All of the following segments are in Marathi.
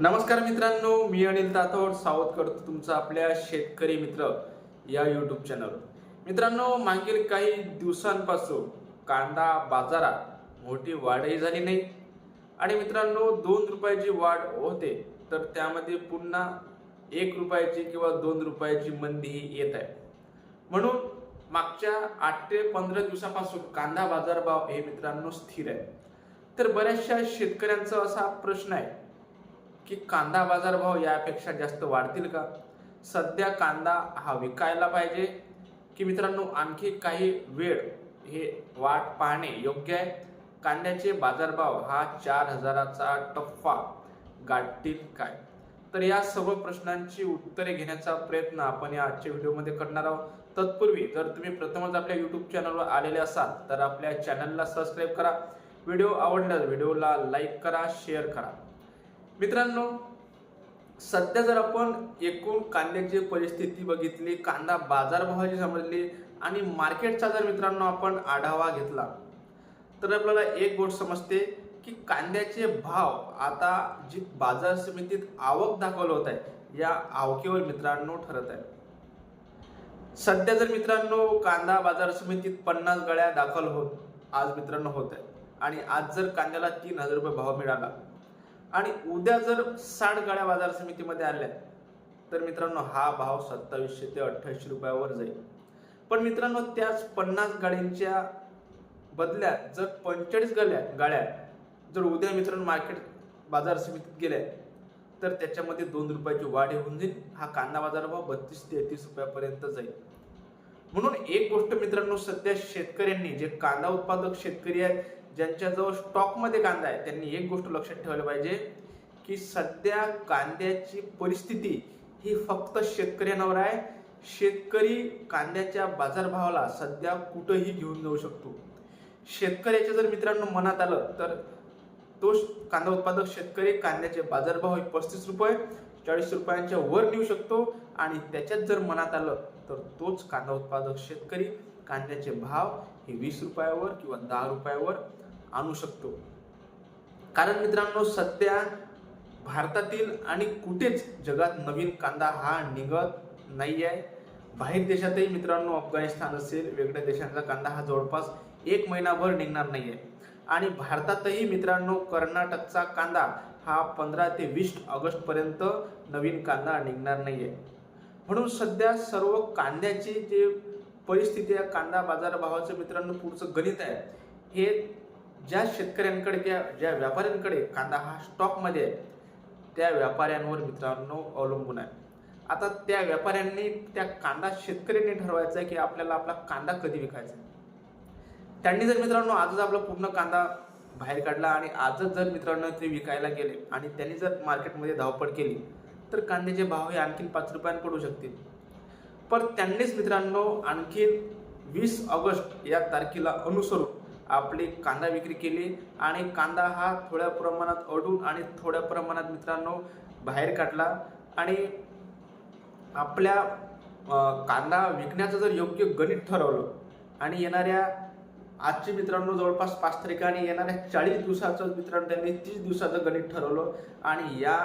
नमस्कार मित्रांनो मी अनिल तातोड सावध करतो तुमचं आपल्या शेतकरी मित्र या यूट्यूब चॅनलवर मित्रांनो मागील काही दिवसांपासून कांदा बाजारात मोठी वाढही झाली नाही. आणि मित्रांनो दोन रुपयाची वाढ होते तर त्यामध्ये पुन्हा एक रुपयाची किंवा दोन रुपयाची मंदीही येत आहे. म्हणून मागच्या आठ ते पंधरा दिवसापासून कांदा बाजारभाव हे मित्रांनो स्थिर आहे. तर बऱ्याचशा शेतकऱ्यांचा असा प्रश्न आहे की कांदा बाजारभाव यापेक्षा जास्त वाढतील का? सध्या कांदा हा विकायला पाहिजे. की मित्रांनो आणखी काही वेळ हे वाट पाहणे योग्य आहे? कांद्याचे बाजारभाव हा चार हजाराचा टप्पा गाठतील काय? तर या सर्व प्रश्नांची उत्तरे घेण्याचा प्रयत्न आपण या आजच्या व्हिडिओमध्ये करणार आहोत. तत्पूर्वी जर तुम्ही प्रथमच आपल्या यूट्यूब चॅनलवर आलेले असाल तर आपल्या चॅनलला सबस्क्राईब करा. व्हिडिओ आवडल्यास व्हिडिओला लाईक करा शेअर करा. मित्रांनो सध्या जर आपण एकूण कांद्याची परिस्थिती बघितली कांदा बाजारभावाची समजली आणि मार्केटचा जर मित्रांनो आपण आढावा घेतला तर आपल्याला एक गोष्ट समजते की कांद्याचे भाव आता जी बाजार समितीत आवक दाखवलं होत आहे या आवकेवर मित्रांनो ठरत आहे. सध्या जर मित्रांनो कांदा बाजार समितीत पन्नास गळ्या दाखल होत आज मित्रांनो होत आहे. आणि आज जर कांद्याला तीन हजार रुपये भाव मिळाला आणि उद्या जर साठ गाड्या बाजार समितीमध्ये आल्या तर मित्रांनो हा भाव सत्तावीसशे ते अठ्ठावीसशे रुपयावर जाईल. पण मित्रांनो त्याच पन्नास गाड्यांच्या बदल्यात जर पंचेचाळीस गाड्या गाड्या जर उद्या मित्रांनो मार्केट बाजार समितीत गेल्या तर त्याच्यामध्ये दोन रुपयाची वाढ होऊन जाईल. हा कांदा बाजार भाव बत्तीस ते तेहतीस रुपयापर्यंत जाईल. म्हणून एक गोष्ट मित्रांनो सध्या शेतकऱ्यांनी जे कांदा उत्पादक शेतकरी आहेत ज्यांच्याजवळ स्टॉकमध्ये कांदा आहे त्यांनी एक गोष्ट लक्षात ठेवलं पाहिजे की सध्या कांद्याची परिस्थिती ही फक्त शेतकऱ्यांवर आहे. शेतकरी कांद्याच्या बाजारभावाला सध्या कुठंही घेऊन जाऊ शकतो. शेतकऱ्याच्या जर मित्रांनो मनात आलं तर तो कांदा उत्पादक शेतकरी कांद्याचे बाजारभाव हे पस्तीस रुपये चाळीस रुपयांच्या वर नेऊ शकतो आणि त्याच्यात जर मनात आलं तर तोच कांदा उत्पादक शेतकरी कांद्याचे भाव हे वीस रुपयावर किंवा दहा रुपयावर आणू शकतो. कारण मित्रांनो सध्या भारतातील आणि कुठेच जगात नवीन कांदा हा निघत नाही आहे बाहेर देशातही मित्रांनो अफगाणिस्तान असेल वेगळ्या देशांचा कांदा हा जवळपास एक महिनाभर निघणार नाही आहे आणि भारतातही मित्रांनो कर्नाटकचा कांदा हा पंधरा ते वीस ऑगस्ट पर्यंत नवीन कांदा निघणार नाही आहे म्हणून सध्या सर्व कांद्याची जे परिस्थिती आहे कांदा बाजार भावाचं मित्रांनो पुढचं गणित आहे हे ज्या शेतकऱ्यांकडे त्या ज्या व्यापाऱ्यांकडे कांदा हा स्टॉकमध्ये आहे त्या व्यापाऱ्यांवर मित्रांनो अवलंबून आहे. आता त्या व्यापाऱ्यांनी त्या कांदा शेतकऱ्यांनी ठरवायचा आहे की आपल्याला आपला कांदा कधी विकायचा आहे. त्यांनी जर मित्रांनो आजच आपला पूर्ण कांदा बाहेर काढला आणि आजच जर मित्रांनो ते विकायला गेले आणि त्यांनी जर मार्केटमध्ये धावपळ केली तर कांद्याचे भाव हे आणखीन पाच रुपयांनी पडू शकतील. पण त्यांनीच मित्रांनो आणखीन वीस ऑगस्ट या तारखेला अनुसरून आपली कांदा विक्री केली आणि कांदा हा थोड्या प्रमाणात अडून आणि थोड्या प्रमाणात मित्रांनो बाहेर काढला. आणि आपल्या कांदा विकण्याचं जर योग्य गणित ठरवलं आणि येणाऱ्या आजची मित्रांनो जवळपास पाच तारीख आणि येणाऱ्या चाळीस दिवसाचं मित्रांनो त्यांनी तीस दिवसाचं गणित ठरवलं आणि या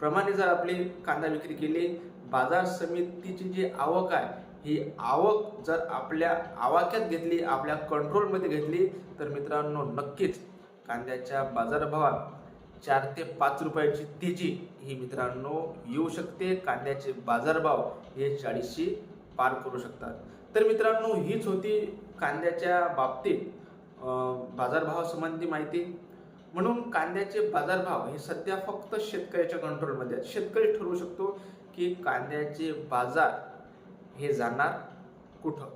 प्रमाणे जर आपली कांदा विक्री केली बाजार समितीची जी आवक आहे ही आवक जर आपल्या आवाक्यात घेतली आपल्या कंट्रोलमध्ये घेतली तर मित्रांनो नक्कीच कांद्याच्या बाजारभावात चार ते पाच रुपयाची तेजी ही मित्रांनो येऊ शकते. कांद्याचे बाजारभाव हे चाळीसशी पार करू शकतात. तर मित्रांनो हीच होती कांद्याच्या बाबतीत बाजारभावासंबंधी माहिती. म्हणून कांद्याचे बाजारभाव हे सध्या फक्त शेतकऱ्याच्या कंट्रोलमध्ये आहेत. शेतकरी ठरवू शकतो की कांद्याचे बाजार हे जाणार कुठं?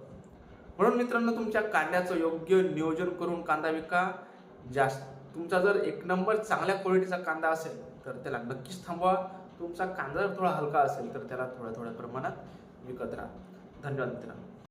म्हणून मित्रांनो तुमच्या कांद्याचं योग्य नियोजन करून कांदा विका. जास्त तुमचा जर एक नंबर चांगल्या क्वालिटीचा कांदा असेल तर त्याला नक्कीच थांबवा. तुमचा कांदा जर थोडा हलका असेल तर त्याला थोड्या थोड्या प्रमाणात विकत राहा. धन्यवाद मित्रांनो.